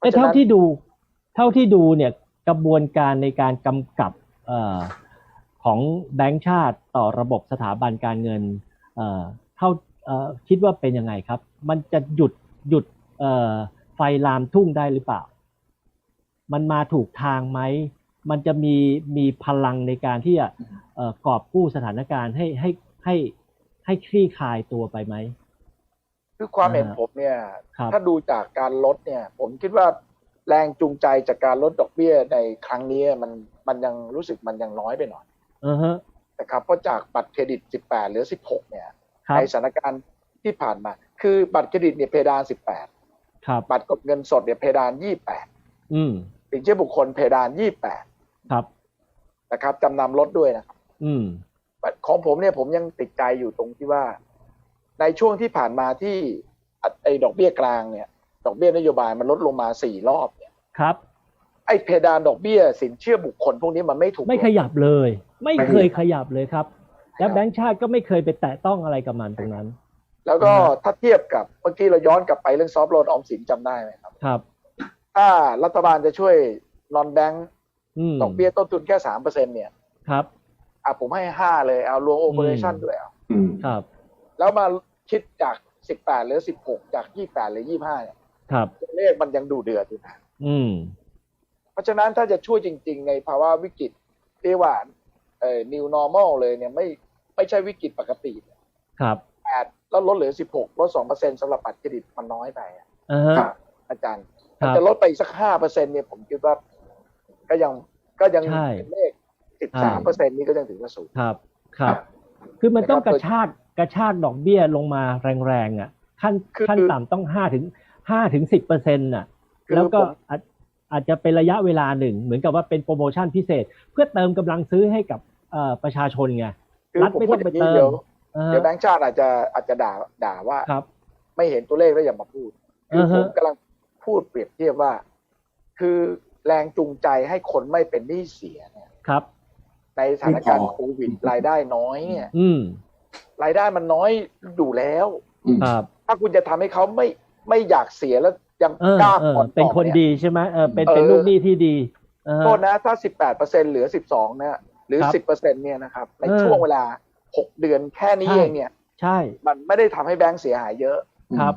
เอ้ยเพราะฉะนั้นเท่าที่ดู เท่าที่ดูเนี่ยกระบวนการในการกำกับเอ่อของแบงก์ชาติต่อระบบสถาบันการเงินเอ่อเท่าเอ่อคิดว่าเป็นยังไงครับ มันจะหยุดหยุดเอ่อไฟลามทุ่งได้หรือเปล่า มันมาถูกทางไหม มันจะมีมีพลังในการที่จะเอ่อกอบกู้สถานการณ์ให้ให้ให้ให้คลี่คลายตัวไปไหม คือความเห็นอ่าผมเนี่ยครับถ้าดูจากการลดเนี่ย ผมคิดว่าแรงจูงใจจากการลดดอกเบี้ยในครั้งนี้มันมันยังรู้สึกมันยังน้อยไปหน่อยอือฮะนะครับเพราะจากบัตรเครดิต 18เหรือ 16 เนี่ยครับในสถานการณ์ที่ผ่านมา คือบัตรเครดิตเนี่ยเพดาน 18ครับบัตรกดเงินสดเนี่ยเพดาน 28อืมสินเชื่อบุคคลเพดาน 28ครับนะครับจำนำลดด้วยนะครับ อืมของผมเนี่ยผมยังติดใจอยู่ตรงที่ว่า ในช่วงที่ผ่านมาที่ไอ้ดอกเบี้ยกลางเนี่ย ดอกเบี้ยนโยบายมันลดลงมาสี่รอบเนี่ยครับ ไอ้เพดานดอกเบี้ยสินเชื่อบุคคลพวกนี้มันไม่ถูกไม่ขยับเลย ไม่ไม่เคยขยับขยับเลยครับ และแบงก์ชาติก็ไม่เคยไปแตะต้องอะไรกับมันตรงนั้น แล้วก็อ่าฮะถ้าเทียบกับเมื่อกี้เราย้อนกลับไปเรื่องซอฟต์โลนออมสินจำได้ไหมครับครับ ถ้ารัฐบาลจะช่วยนอนแบงก์อืมดอกเบี้ยต้นทุนแค่สามเปอร์เซ็นเนี่ยครับอะผมให้ห้าเลยเอารวมโอเปอเรชั่นอืมด้วยเอาอืมครับ แล้วมา คิดจากสิบแปดหรือสิบหกจากยี่แปดหรือยี่ห้าเนี่ยครับตัวเลขมันยังดูเดือดอยู่นะอืม เพราะฉะนั้นถ้าจะช่วยจริง ๆ ในภาวะวิกฤตเรียกว่าเอ่อ new normal เลยเนี่ยไม่ไม่ใช่วิกฤตปกติ ครับแปดแล้วลดเหลือสิบหกลดสองเปอร์เซ็นสำหรับบัตรเครดิตมันน้อยไปอะอ่าฮะ ครับ อาจารย์ครัถ้าบจะลดไปอีกสักห้าเปอร์เซ็นเนี่ยผมคิดว่า ก็ยังก็ยังใช่เป็นเลขสิบสามเปอร์เซ็นนี่ก็ยังถือว่าสูง ครับ ครับ คือมันต้องนะครับกระชาก กระชากดอกเบี้ยลงมาแรงๆอะขั้นคือขั้นต่ำต้องห้าถึงห้าถึงสิบเปอร์เซ็นต์น่ะคือแล้วก็ผมอาจอาจจะเป็นระยะเวลาหนึ่ง เหมือนกับว่าเป็นโปรโมชั่นพิเศษ เพื่อเติมกำลังซื้อให้กับเอ่อประชาชนไงคือรัฐผมไม่พูต้ดองอไปย่างนี้เติมเดี๋ยวอ่าเดี๋ยวแบงค์ชาติอาจจะอาจจะด่าด่าว่าครับ ไม่เห็นตัวเลขแล้วอย่ามาพูดคือออผฮะมกำลังพูดเปรียบเทียบว่า คือแรงจูงใจให้คนไม่เป็นหนี้เสียเนี่ยครับ ในสถานการณ์ไม่พอโควิดรายได้น้อยเนี่ยอืม รายได้มันน้อยอยู่แล้วอืมครับ ถ้าคุณจะทำให้เขาไม่ไม่อยากเสียแล้วยังเออกล้าเออผ่อนต่อเป็นคนยดีใช่ไหมเออเป็นเออเป็นลูกหนี้ที่ดีอ่าฮะโทษนะถ้าสิบแปดเปอร์เซ็นเหลือสิบสองเนี่ยหรือครับสิบเปอร์เซ็นเนี่ยนะครับ ในเออช่วงเวลาหกเดือนแค่นี้ใช่เองเนี่ย ใช่ มันไม่ได้ทำให้แบงก์เสียหายเยอะครับ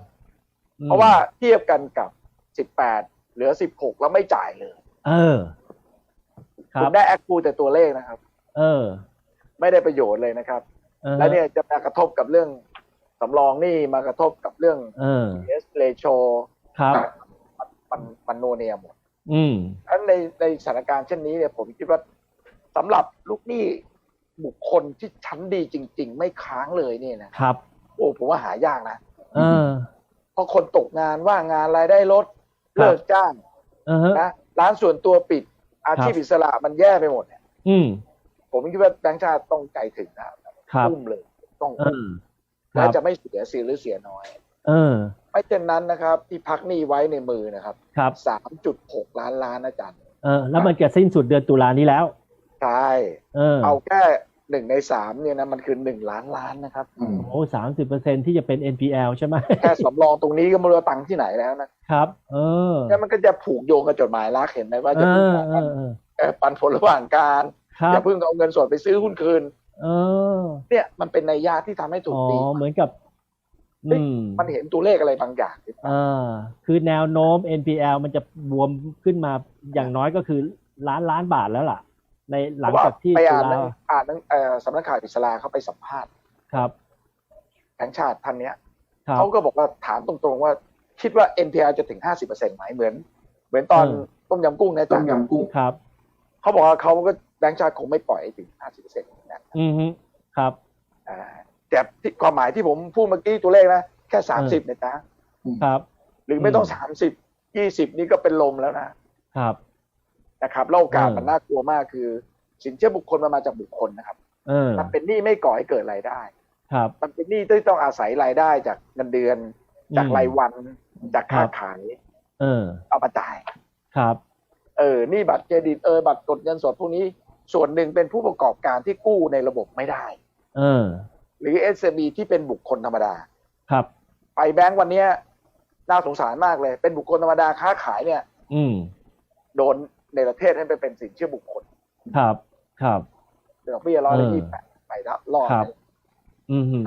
เพราะว่าเทียบกันกับสิบแปดเหลือสิบหกแล้วไม่จ่ายเลย เออคคุรัณบได้แอคคูแต่ตัวเลขนะครับ เออ ไม่ได้ประโยชน์เลยนะครับออฮะ แล้วเนี่ยจะมากระทบกับเรื่องสำรองหนี่มากระทบกับเรื่องเออ S ratio ครับมันมันโนเนียหมดอืมอันในในสถานการณ์เช่นนี้เนี่ยผมคิดว่าสำหรับลูกหนี้บุคคลที่ชั้นดีจริง ๆ ไม่ค้างเลยเนี่ยนะครับ โอ้ผมว่าหายากนะเออเพราะคนตกงานว่างงานรายได้ลดครับเลิกจ้างเออฮะนะร้านส่วนตัวปิด อาชีพครับอิสระมันแย่ไปหมดเนี่ยอืมผมคิดว่าแบงค์ชาติต้องใจถึงนะครับ อุ้มเลยต้องเออคแล้วรับจะไม่เสียเสียหรือเสียน้อย เออ ไม่เช่นนั้นนะครับ ที่พักหนี้ไว้ในมือนะครับครับสามจุดหกล้านล้านอาจารย์เออ แล้วมันจะสิ้นสุดเดือนตุลานี้แล้วใช่เออ เอาแค่หนึ่งในสามเนี่ยนะมันคือหนึ่งล้านล้านนะครับอืมโอ้สามสิบเปอร์เซ็นที่จะเป็น NPL ใช่ไหมแค่สำรองตรงนี้ก็ไม่รู้ว่าตังค์ที่ไหนแล้วนะครับ เออแล้วมันก็จะผูกโยงกับจดหมายรักเห็นไหมว่าเอจะพึ่งอกันเออเออเอ่อปันผลระหว่างการครัอย่าบเพิ่งเอาเงินสดไปซื้อหุ้นคืน เออ เนี่ยมันเป็นนัยยะที่ทำให้ถูกอ๋อตีเหมือนกับเฮ้ยอืมมันเห็นตัวเลขอะไรบางอย่างหรือเปล่าเออคือแนวโน้ม NPL มันจะบวมขึ้นมาอย่างน้อยก็คือล้านล้านบาทแล้วล่ะ ในหลังจากที่ไปตุอ่านลาอ่านหนังเอ่อสำนักข่าวอิสลาเขาไปสัมภาษณ์ครับแบงค์ชาติท่านเนี้ยครับเขาก็บอกว่าถามตรงๆว่า คิดว่า NPL จะถึง50%ไหมเหมือน เหมือนตอนเออต้มยำกุ้งนะต้จ๊ะมยำกุ้งครับเขาบอกว่าเขาก็แบงค์ชาติคงไม่ปล่อยให้ถึง 50%นะอือฮึครับอ่าแต่ที่ความหมายที่ผมพูดเมื่อกี้ตัวเลขนะ แค่ 30นะจ๊ะครับ หรือไม่ต้องอืม30 20 นี่ก็เป็นลมแล้วนะครับนะครับแล้วโอกาสเออมันน่ากลัวมากคือ สินเชื่อบุคคลมันมาจากบุคคลนะครับเออมันเป็นหนี้ไม่ก่อให้เกิดรายได้ ครับ มันเป็นหนี้ที่ต้องอาศัยรายได้จากเงินเดือน จากอืมรายวัน จากค้าครับขายเออเอามาจ่าย ครับ เออหนี่บัตรเครดิต เออ บัตรกดเงินสดพวกนี้ ส่วนหนึ่งเป็นผู้ประกอบการที่กู้ในระบบไม่ได้ เออ หรือ SME ที่เป็นบุคคลธรรมดา ครับ ไปแบงก์วันเนี้ยน่าสงสารมากเลย เป็นบุคคลธรรมดาค้าขายเนี่ย อืม โดนในประเทศให้ไปเป็นสินเชื่อบุคคล ครับ ครับดอกเบี้ยร้อยละเออยี่สิบแปดไปแล้วรอดครับเลยอืมฮึ